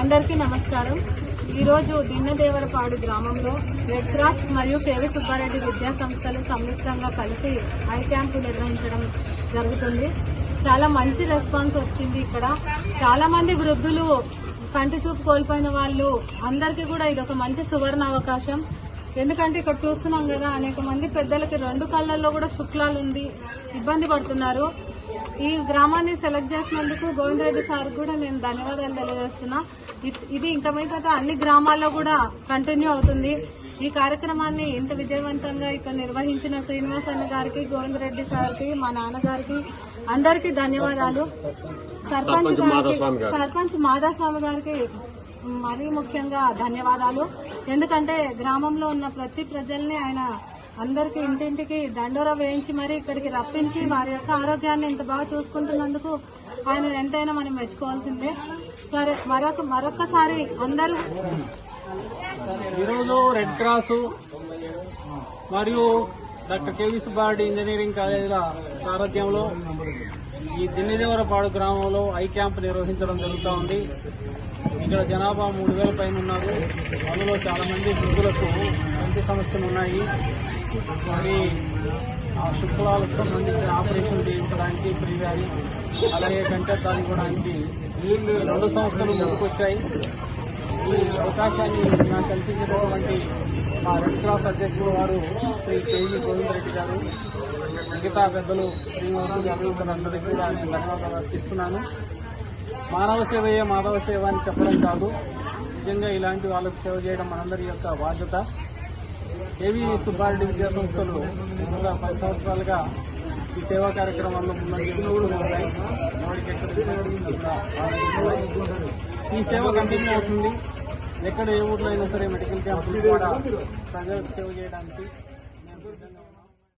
అందరికీ నమస్కారం. ఈరోజు దిన్నదేవరపాడు గ్రామంలో రెడ్ క్రాస్ మరియు కేవి సుబ్బారెడ్డి విద్యా సంస్థలు సంయుక్తంగా కలిసి ఐ క్యాంపు నిర్వహించడం జరుగుతుంది. చాలా మంచి రెస్పాన్స్ వచ్చింది ఇక్కడ. చాలా మంది వృద్ధులు కంటి చూపు కోల్పోయిన వాళ్ళు అందరికీ కూడా ఇది ఒక మంచి సువర్ణ అవకాశం. ఎందుకంటే ఇక్కడ చూస్తున్నాం కదా అనేక మంది పెద్దలకి రెండు కళ్ళల్లో కూడా శుక్లాలు ఉండి ఇబ్బంది పడుతున్నారు. ఈ గ్రామాన్ని సెలెక్ట్ చేసినందుకు గోవిందరెడ్డి సార్ కూడా నేను ధన్యవాదాలు తెలియజేస్తున్నా. ఇది ఇంకా మీద అన్ని గ్రామాల్లో కూడా కంటిన్యూ అవుతుంది. ఈ కార్యక్రమాన్ని ఇంత విజయవంతంగా ఇక్కడ నిర్వహించిన శ్రీనివాస్ అన్న గారికి గోవిందరెడ్డి సార్కి మా నాన్నగారికి అందరికీ ధన్యవాదాలు. సర్పంచ్ గారికి సర్పంచ్ మాధవస్వామి గారికి మరీ ముఖ్యంగా ధన్యవాదాలు. ఎందుకంటే గ్రామంలో ఉన్న ప్రతి ప్రజల్ని ఆయన అందరికి ఇంటింటికి దండోరా వేయించి మరీ ఇక్కడికి రప్పించి వారి యొక్క ఆరోగ్యాన్ని ఇంత బాగా చూసుకుంటున్నందుకు ఆయన ఎంతైనా మనం మెచ్చుకోవాల్సిందే. సరే మరొక మరొకసారి అందరూ ఈరోజు రెడ్ క్రాస్ మరియు doctor K V Subbareddy engineering కాలేజీల సారథ్యంలో ఈ దిన్నిదేవరపాడు గ్రామంలో ఐ క్యాంప్ నిర్వహించడం జరుగుతూ ఉంది. ఇక్కడ జనాభా మూడు వేల పైన ఉన్నారు. అందులో చాలా మంది వృద్ధులకు కంటి సమస్యలు ఉన్నాయి. మరి ఆ శుక్లాలకు సంబంధించిన ఆపరేషన్ చేయించడానికి ఫ్రీ అలాగే కంటెత్తాలు ఇవ్వడానికి ఈ రెండు సంస్థలు ముందుకొచ్చాయి అవకాశాన్ని నాకు కల్పించినటువంటి మా రెడ్ క్రాస్ అధ్యక్షుడు వారు శ్రీ కేవీ గోవింద్ రెడ్డి గారు మిగతా పెద్దలు శ్రీనివాసు గారు కూడా నేను ధన్యవాదాలు అర్పిస్తున్నాను. మానవ సేవయే మాధవ సేవ అని చెప్పడం కాదు నిజంగా ఇలాంటి వాళ్ళకు సేవ చేయడం మనందరి యొక్క బాధ్యత. కేవీ సుబ్బారెడ్డి విద్యా సంస్థలు గత పది సంవత్సరాలుగా ఈ సేవా కార్యక్రమాల్లో ముందంజలో ఈ సేవ కంటిన్యూ అవుతుంది. ఎక్కడ ఏ ఊర్లో అయినా సరే మెడికల్ క్యాంపులు కూడా ప్రజలకు సేవ చేయడానికి